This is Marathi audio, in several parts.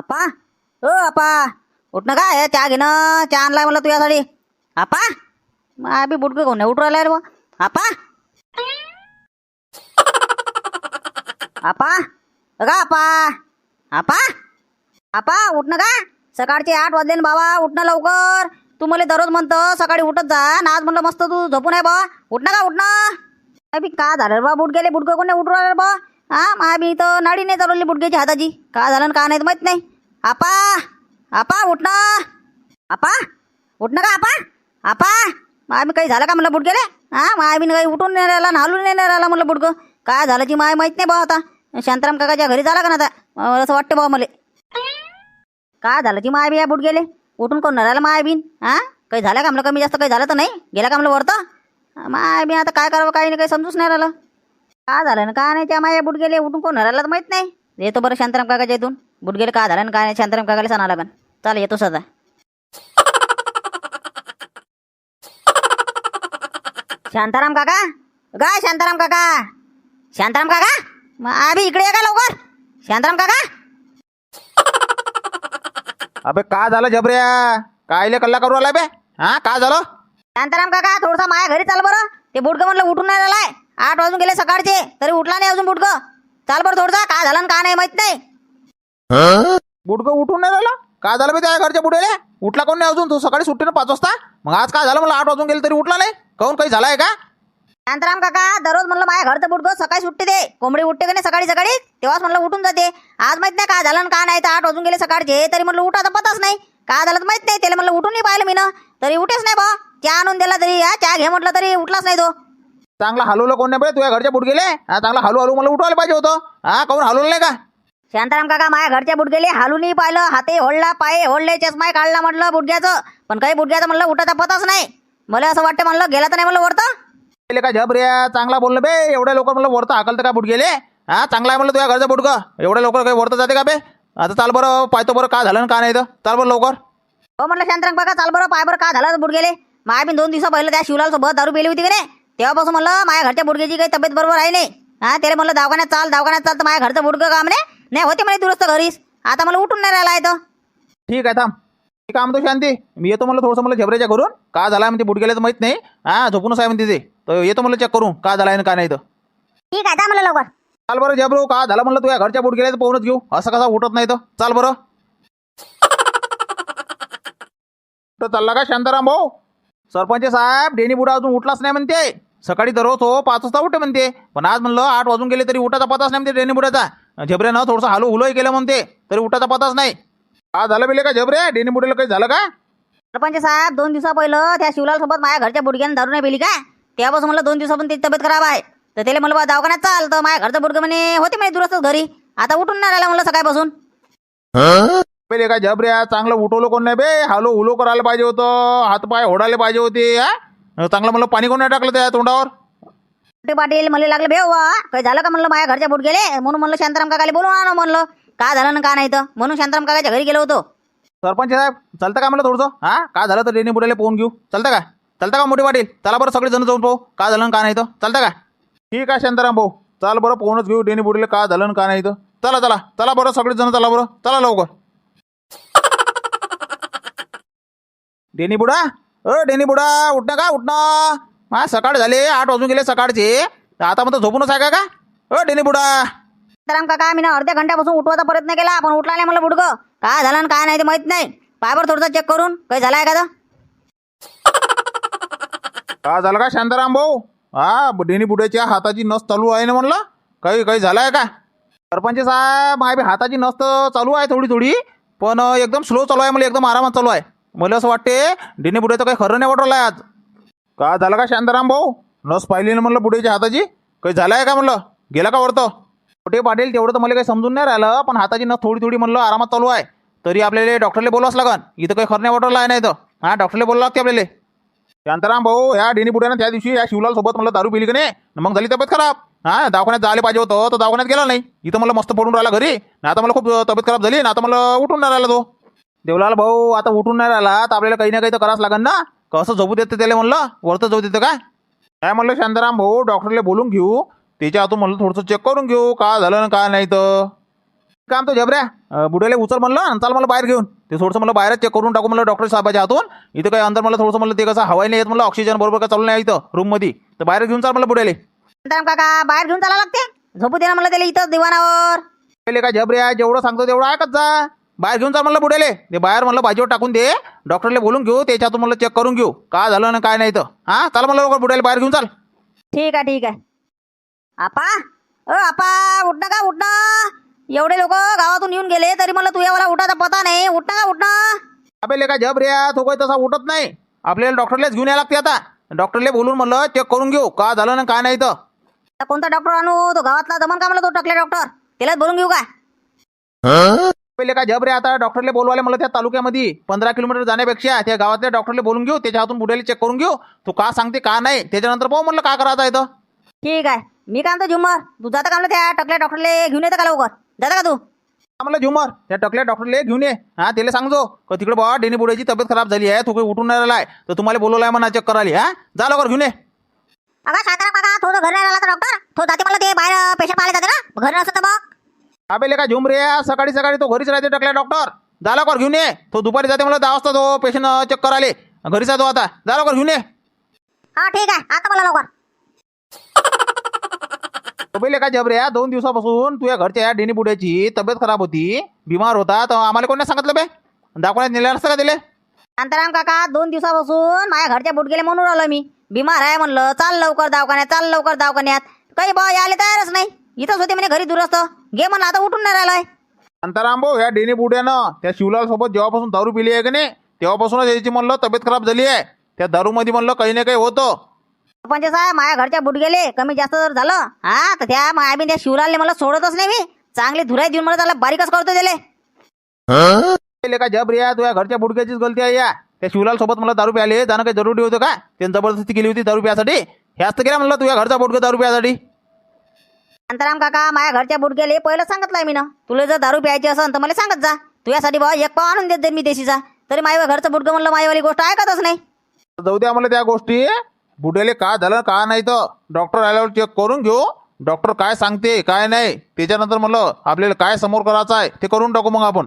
आपा? ओ आपा. उठणं काय हे चहा घेणं? चहा आणलाय मला तुझ्यासाठी. आपा? मा बी बुटकं कोण उठ राहिलाय रे बुवा. आपा? आपा? का आप्पा आपा? आपा उठणं का? सकाळचे आठ वाजले ना बाबा उठणं लवकर. तू मला दररोज म्हणतं सकाळी उठत जा. ना आज म्हणलं मस्त तू झोपून आहे बा. उठणं का उठणं? बी का झालं रे बा? बुट गेले बुटकं कोणी उठू राहिले बा? हा मा मी तर नाडी नाही चालवली बुटक्याची हाताची. का झालं आणि का नाही तर माहीत नाही. आपा आपा उठणं आपा उठणं का आपा? आपा माय मी काही झालं का म्हणलं बुटकेले हा माय मी काही उठून नाही राहिला नालून हालून नाही राहिला म्हणलं बुटकं काय झालं की माय माहीत नाही बा आता. शांताराम काकाच्या घरी झाला का ना आता? असं वाटतं बा मला. काय झालं की माय बी या बुट गेले उठून कोण नाही राहिलं माय बीन? हा काही झालं का म्हणलं? कमी जास्त काही झालं तर नाही? गेला का म्हणलं वरतं? माय बी आता काय करावं काही नाही काही समजूच नाही राहिलं. काय झालं ना काय नाही त्या माया बुट गेले उठून कोण तर माहीत नाही? येतो बरं शांताराम काकाच्या इथून. बुट गेले काय झालं ना काय नाही शांताराम काकाला सांगा लागन. चाल येतो सदा. शांताराम काका? काय शांताराम काका. शांताराम काका? मग आभी इकडे ये का लवकर. शांताराम काका? अबे का झालं जबऱ्या कायले कल्ला करू आला बे? हा का झालं? शांताराम काका थोडसा माया घरी चाल बरं. ते बुडकं म्हणलं उठून नाही राहिलाय आठ वाजून गेले सकाळचे तरी उठला नाही अजून बुडकं चाल बरं थोडसा काय झालं का नाही माहीत नाही. बुडकं उठून नाही राहिला? का झालं बे त्या घरच्या बुडेले? उठला कोण नाही अजून? तू सकाळी सुट्टीनं पाच वाजता? मग आज काय झालं मला आठ वाजून गेले तरी उठला नाही? काहून काही झालाय का? शांताराम काका दररोज म्हणलं माझ्या घरचं बुडकं सकाळी सुट्टी दे. कोंबडी उठते का नाही सकाळी सकाळी? तेव्हाच म्हणलं उठून जाते. आज माहीत नाही काय झालं का नाही तर आठ वाजून गेले सकाळचे तरी म्हणलं उठाचा पताच नाही. काय झालं माहीत नाही त्याला म्हणलं उठून नाही पाहिलं मी तरी उठेच नाही बा. चहा आणून दिला तरी हा चहा घे म्हटलं तरी उठलाच नाही तो. चांगला हलवलं कोण नाही तुझ्या घरच्या बुड गेले? हा चांगला हलू हलू मला उठवायला पाहिजे होतं. हा काहून हलवलं नाही का? शांताराम काका माझ्या घरच्या बुडगेले हालूनही पाहिलं. हाते होडला पाये होडले चष्माही काढला म्हटलं बुडग्याचं. पण काही बुडग्याचं म्हणलं उठाचा पताच नाही. मला असं वाटतं म्हणलं गेला तर नाही म्हणलं वरतं? गेले का जबऱ्या चांगला बोललं बे. एवढ्या लवकर मला वरतं हाकल तर का बुट गेले? हा चांगला आहे म्हणलं तुझ्या घरचं बुडकं. एवढ्या लवकर काही वरतं जाते का बे? आता चाल बरं पाहतो बरं का झालं आणि का नाही तर चाल बरं लवकर. हो म्हटलं शांताराम काका चाल बरं पाय बरं का झालं बुडगेले माया बी दोन दिवसा पहिलं त्या शिवलाल सोबत दारू पेली होती का नाही? तेव्हापासून म्हणलं माझ्या घरच्या बुडग्याची काही तब्येत बरोबर आहे नाही. हा त्याला म्हणलं दवाखान्यात चाल दवाखान्यात चाल तर माझ्या घरचं बुडकं का म्हणे नाही होते म्हणे दुरुस्त घरीच. आता मला उठून नाही राहिला आहे तो ठीक आहे थांब. मी काम तो शांती. मी येतो म्हणलं थोडंसं मला झबऱ्याच्या घरून. का झाला म्हणते बुट गेल्याचं माहीत नाही. हा झोपूनच आहे म्हणते ते. तर येतो म्हणलं चेक करून का झाला का नाही तर ठीक आहे म्हणलं लवकर. चाल बरं जबरू का झालं म्हणलं तुझ्या घरच्या बुट गेल्या तर पाहूनच घेऊ. असं कसा उठत नाही तर चाल बरं. तर चालला का शांताराम भाऊ? सरपंच साहेब डेनी बुडा अजून उठलाच नाही म्हणते. सकाळी दररोज हो पाच वाजता उठे म्हणते. पण आज म्हणलं आठ वाजून गेले तरी उठाचा पताच नाही म्हणते डेनी बुड्याचा. झबऱ्यानं थोडंसं हालू हुलोही केलं म्हणते तरी उठाचा पताच नाही. का झालं बिले का झबऱ्या डेनी बुड्याला काही झालं का? सरपंच साहेब दोन दिवसा पहिलं त्या शिवलाल सोबत माझ्या घरच्या बुडग्यानं दारू नाही पेली का? तेव्हापासून म्हणलं दोन दिवसापासून त्याची तब्येत खराब आहे. तर त्याला म्हणलं बा दवाखान्यात चाल. तर माझ्या घरचं बुडगं म्हणे होते म्हणे दुरुस्तच घरी. आता उठून नाही राहिला म्हणलं सकाळपासून. पहिले काय झबऱ्या चांगलं उठवलं कोण नाही बे? हालो हुलो करायला पाहिजे होतं हातपाय ओढायला पाहिजे होते हा? चांगलं म्हणलं पाणी कोण नाही टाकलं त्या तोंडावर? ते पाटील मला लागलं भेव काही झालं का? म्हणलं माझ्या घरच्या बुट गेले. म्हणून म्हणलं शांताराम काकाला बोलून आणा म्हणलं. का झालं ना का नाही तर? म्हणून शांताराम काकाच्या घरी गेलो होतो. सरपंच साहेब चालतं का म्हणलं थोडंसं? हा? का झालं तर डेनी बुड्याला पाहून घेऊ? चालतं का? चालतं का मोठे पाटील? चला बरं सगळे जण जाऊन पाहू. का झालं आणि का नाही तर? चालतं का? ठीक आहे शांताराम भाऊ. चाल बरं पाहूनच घेऊ डेनी बुड्याला का झालं आणि का नाही तर? चला चला. चला बरं सगळे जण चला बरं. चला लवकर. डेनी बुडा. अ डेनी बुडा उठणं का? उठणं. हा सकाळ झाले आठ वाजून गेले सकाळचे. तर आता म्हणतो झोपूनच आहे का अ डेनी बुडा. शांताराम काका मी ना अर्ध्या घंट्यापासून उठवायचा प्रयत्न केला पण उठला नाही म्हणलं बुडगं काय झालं आणि काय नाही ते माहीत नाही. पायवर थोडंसं चेक करून. काही झालं आहे का तर का झालं का शांताराम भाऊ? हा डेनी बुड्याच्या हाताची नस चालू आहे ना म्हणलं? काही काही झालं आहे का? सरपंच साहेब माय बी हाताची नस तर चालू आहे थोडी थोडी. पण एकदम स्लो चालू आहे मला एकदम आरामात चालू आहे. मला असं वाटते डिने बुड्याचं काही खरं नाही वाटलं आज. का झालं का शांताराम भाऊ? नस पाहिली ना म्हणलं बुड्याच्या हाताची? काही झालं आहे का म्हणलं? गेला का वरतं? कुठे पाटील तेवढं तर मला काही समजून नाही राहिलं पण हाताची नस थोडी थोडी म्हणलं आरामात चालू आहे. तरी आपल्याला डॉक्टरला बोलावंच लागन. इथं काही खरं नाही वाटलं आहे नाही तर. हां डॉक्टरला बोलावं लागते आपल्याला. शांताराम भाऊ ह्या डेनी बुड्यानं त्या दिवशी या शिवलाल सोबत म्हणलं दारू पिली की नाही? मग झाली तब्येत खराब. हा दवाखान्यात जायला पाहिजे होतं तर दवाखान्यात गेला नाही. इथं मला मस्त पडून राहिला घरी. नाही आता मला खूप तब्येत खराब झाली ना आता मला उठून राहिला तो. देवलाल भाऊ आता उठून नाही राहिला तर आपल्याला काही ना काही तर करावंच लागेल ना? कसं झोपू देतं त्याला म्हणलं? वरतं जाऊ देतं का काय म्हणलं शांताराम भाऊ? डॉक्टरला बोलून घेऊ. त्याच्या हातून म्हणलं थोडंसं चेक करून घेऊ का झालं ना का नाही तर. काम तो झबऱ्या अं, बुड्याला उचल म्हणलं आणि चाल मला बाहेर घेऊन. ते थोडंसं मला बाहेरच चेक करून टाकू म्हणलं डॉक्टर साहेबाच्या हातून. इथं काही अंदर मला थोडंसं म्हणलं ते कसं हवाई नाही येत म्हणलं ऑक्सिजन बरोबर का चालू नाही इथं रूममध्ये तर बाहेर घेऊन चाल मला बुड्याले शांताराम काका बाहेर घेऊन चाला लागते? झोपू दे ना मला त्याला इथंच दिवाणावर. पहिले काय झबऱ्या जेवढं सांगतो तेवढं ऐकत जा. बाहेर घेऊन चाल म्हणलं बुड्याले. ते बाहेर म्हणलं बाजीवर टाकून दे. डॉक्टरला बोलून घेऊ त्याच्यातून म्हणलं चेक करून घेऊ. काय झालं ना काय नाही तर हां? चाल म्हणलं लवकर बुड्याला बाहेर घेऊन चाल. ठीक आहे ठीक आहे. आपा अ आपा उठणं का उठणं एवढे लोक गावातून येऊन गेले तरी मला तुझ्या मला उठाचा पता नाही. उठणं का उठणं आपल्याला काय झबऱ्या तो काही तसा उठत नाही. आपल्याला डॉक्टरलाच घेऊन यायला लागते आता. डॉक्टरला बोलून म्हणलं चेक करून घेऊ का झालं ना काय नाही तर आता कोणता डॉक्टर आणू? तो गावातला जमन का मला तो टाकले डॉक्टर? त्यालाच बोलून घेऊ का? पहिले काय झबरे आता? डॉक्टरला बोलवायला मला त्या तालुक्यामध्ये. पंधरा किलोमीटर जाण्यापेक्षा त्या गावातल्या डॉक्टरला बोलून घेऊ त्याच्या हातून बुड्याला चेक करून घेऊ. तू का सांगते का नाही? त्याच्यानंतर पाहू म्हणलं का करायचं आहे तर. ठीक आहे. मी काय म्हणतो झुमर? तू जाता का म्हणलं त्या टकल्या डॉक्टरले घेऊन येतं का लवकर? जाता का तू? म्हणलं झुमर त्या टकल्या डॉक्टरला घेऊन ये. हा त्याला सांगतो. का तिकडे बाबा डेनी बुड्याची तब्येत खराब झाली आहे. तू काही उठून नाही राहिलाय. तर तुम्हाला बोलवलाय म्हणा चेक करायला. हा? जा लवकर घेऊन ये. अगं शांताराम काका थोडं घरी राहिला तर डॉक्टर? तो जाते मला ते बाहेर पेशंट पाहिले जाते ना? घरी नसतं तर मग? हा पहिले काय झुमरे? सकाळी सकाळी तो घरीच राहते टकल्या डॉक्टर जा लवकर घेऊन ये. तो दुपारी जाते मला दहा वाजता तो पेशंट चेक करायला. घरी जातो आता. जा लवकर घेऊन ये. हा ठीक आहे. आता मला लवकर. पहिले काय जबरे दोन दिवसापासून तुझ्या घरच्या या डेनी बुड्याची तब्येत खराब होती. बिमार होता. तर आम्हाला कोणी सांगितलं बे? दाखवण्यात नेलं असतं का दिले शांताराम काका दोन दिवसापासून माझ्या घरच्या बुट गेले म्हणून राहिलो मी. बिमार आहे म्हणलं. चाल लवकर दवाखान्यात चाल लवकर दवाखान्यात. काही बा यायला तयारच नाही. इथंच होते म्हणे घरी दुरस्त. घे म्हणलं आता उठून नाही राहिलाय. अंतराम भाऊ ह्या डेनी बुड्यानं त्या शिवलाल सोबत जेव्हापासून दारू पिली आहे का नाही तेव्हापासूनच याची म्हणलं तब्येत खराब झाली आहे. त्या दारूमध्ये म्हणलं काही ना काही होतं. सरपंच साहेब माझ्या घरच्या बुट गेले कमी जास्त जर झालं हा तर त्या मायाबी त्या शिवलालने मला सोडतच नाही मी. चांगली धुराई देऊन मला त्याला बारीकच करतो पहिले काय जब रिया तुझ्या घरच्या बुडक्याचीच गलती आहे या. त्या शिवलाल सोबत मला दारू प्याले जाणं काही जरुरी होतं का? त्यांनी जबरदस्ती केली होती दारू प्यासाठी. ह्याच तर केला म्हणलं तुझ्या घरचा बुडकं दारू प्यासाठी? शांताराम काका माझ्या घरच्या बुट पहिलं सांगितलंय मी ना तुला जर दारू प्यायची असेल तर मला सांगत जा. तुझ्यासाठी बा एक पाव आणून देत जाईन मी देशीचा. तरी माझ्या घरचं बुटकं म्हणलं माझीवाली गोष्ट ऐकतच नाही. जाऊ द्या मला त्या गोष्टी. बुड्याले काय झालं का नाही तर डॉक्टर आल्यावर चेक करून घेऊ. डॉक्टर काय सांगते काय नाही त्याच्यानंतर म्हणलं आपल्याला काय समोर करायचं आहे ते करून टाकू मग आपण.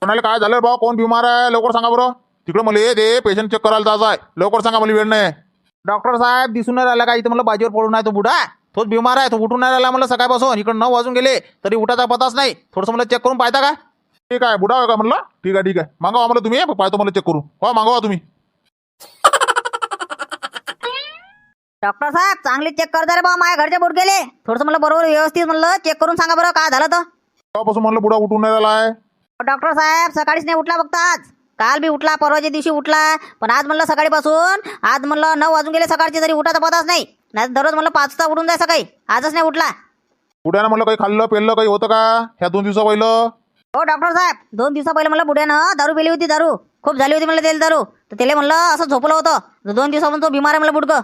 कोणाला काय झालं भाऊ कोण बिमार आहे लवकर सांगा बरं. तिकडं मला ये ते पेशंट चेक करायला जायचं आहे लवकर सांगा मला वेळ नाही. डॉक्टर साहेब दिसून नाही राहिला का इथं मला बाजीवर पडून आहे तो बुडा. तोच बिमार आहे तो उठून नाही राहिला मला सकाळपासून. इकडं नऊ वाजून गेले तरी उठाचा पताच नाही. थोडंसं मला चेक करून पाहता का? ठीक आहे बुडा का म्हणलं? ठीक आहे ठीक आहे. मागवा मला तुम्ही पाहतो मला चेक करून. हो मागवा तुम्ही. डॉक्टर साहेब चांगली चेक करता रे बा माझ्या घरचे बुट गेले. थोडंसं मला बरोबर व्यवस्थित म्हणलं चेक करून सांगा बरं काय झालं तर. तेव्हापासून म्हणलं बुडा उठून नाही राहिला आहे. डॉक्टर साहेब सकाळीच नाही उठला आज. काल बी उठला परवाच्या दिवशी उठला पण आज म्हणलं सकाळीपासून आज म्हणलं नऊ वाजून गेले सकाळचे तरी उठाचा पताच नाही. नाही दररोज म्हणलं पाच वाजता उठून जाय सकाळी आजच नाही उठला. बुड्यानं म्हणलं काही खाल्लं पेल्लं काही होतं का? ह्या दोन दिवसा पहिलं? हो डॉक्टर साहेब दोन दिवसा पहिले म्हणलं बुड्यानं दारू पिली होती दारू. खूप झाली होती म्हणलं त्याला दारू. तर त्याला म्हणलं असं झोपलं होतं. दोन दिवसापासून तो बिमार आहे म्हणलं बुडकं.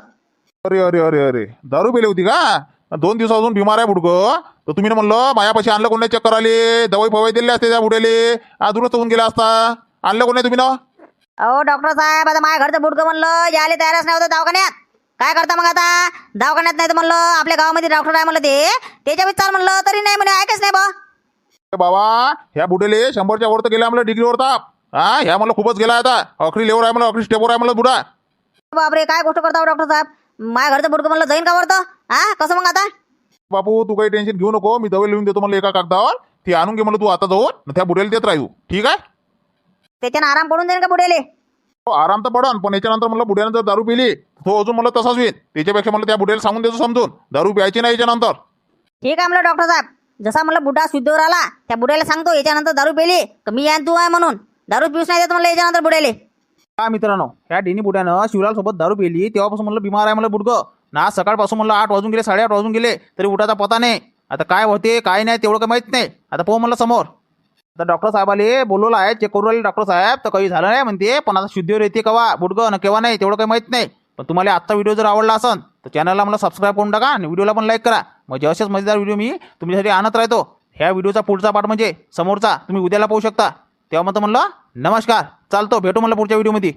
अरे अरे अरे अरे. दारू पेली होती का? दोन दिवसापासून बिमार आहे बुडकं. तर तुम्ही ना म्हणलं मायापाशी आणलं कोणी चेक करायले दवाई फवाई दिले असते त्या बुड्याले. आज दुरुस्त होऊन गेला असता. आणलं कोणी तुम्ही ना अहो डॉक्टर साहेब आता माझ्या घरचं बुडकं म्हणलं यायला तयारच नाही होतं दवाखान्यात. काय करता मग आता? दवाखान्यात नाही तर म्हणलं आपल्या गावामध्ये डॉक्टर आहे म्हणलं ते. त्याच्या चाल म्हणलं तरी नाही म्हणे ऐकच नाही बा. बाबा ह्या बुड्याले शंभरच्या वर तर गेला म्हणलं डिग्रीवर ताप हा ह्या म्हणलं खूपच गेला आता. अखरी लेवर आहे म्हणलं अखरी स्टेपवर आहे म्हणलं बुडा. बापरे काय गोष्ट करता हो डॉक्टर साहेब? माझ्या घरचं बुडकं म्हणलं जाईन का वरतं हा कसं मग आता? बापू तू काही टेन्शन घेऊ नको. मी दवाई लिहून देतो म्हणलं एका कागदावर. ती आणून घे म्हणलं तू आता जाऊन. त्या बुड्याला देत राहू. ठीक आहे? त्याच्यानं आराम पडून जाईन का बुडेले हो, आराम तर पडन पण याच्यानंतर म्हणलं बुड्यानं जर दारू पिली तो अजून मला तसाच होईल. त्याच्यापेक्षा मला त्या बुड्याला सांगून देतो समजून. दारू प्यायची नाही याच्यानंतर. ठीक आहे म्हणलं डॉक्टर साहेब. जसा म्हणलं बुड्डा शुद्धवर आला त्या बुड्याला सांगतो याच्यानंतर दारू पेली तर मी आणि तू आहे म्हणून. दारू पिऊच नाही देत म्हणलं याच्यानंतर बुड्याले. हा मित्रांनो ह्या डेनी बुड्यानं शिवलाल सोबत दारू पिली तेव्हापासून म्हणलं बिमार आहे म्हणलं बुडकं. ना आज सकाळपासून म्हणलं आठ वाजून गेले साडेआठ वाजून गेले तरी उठाचा पता नाही. आता काय होते काय नाही तेवढं काही माहीत नाही. आता पाहू म्हणलं समोर. आता डॉक्टर साहेबाले बोलवलं आहे चेक करू राहिले डॉक्टर साहेब. तर काही झालं नाही म्हणते. पण आता शुद्धीवर येते केव्हा बुडगं ना केव्हा नाही तेवढं काही माहीत नाही. पण तुम्हाला आजचा व्हिडिओ जर आवडला असेल तर चॅनलला मला सबस्क्राईब करून टाका आणि व्हिडिओला पण लाईक करा. म्हणजे असेच मजेदार व्हिडिओ मी तुमच्यासाठी आणत राहतो. ह्या व्हिडिओचा पुढचा पार्ट म्हणजे समोरचा तुम्ही उद्याला पाहू शकता. तेव्हा मग म्हणलं नमस्कार. चालतो भेटू मला पुढच्या व्हिडिओमध्ये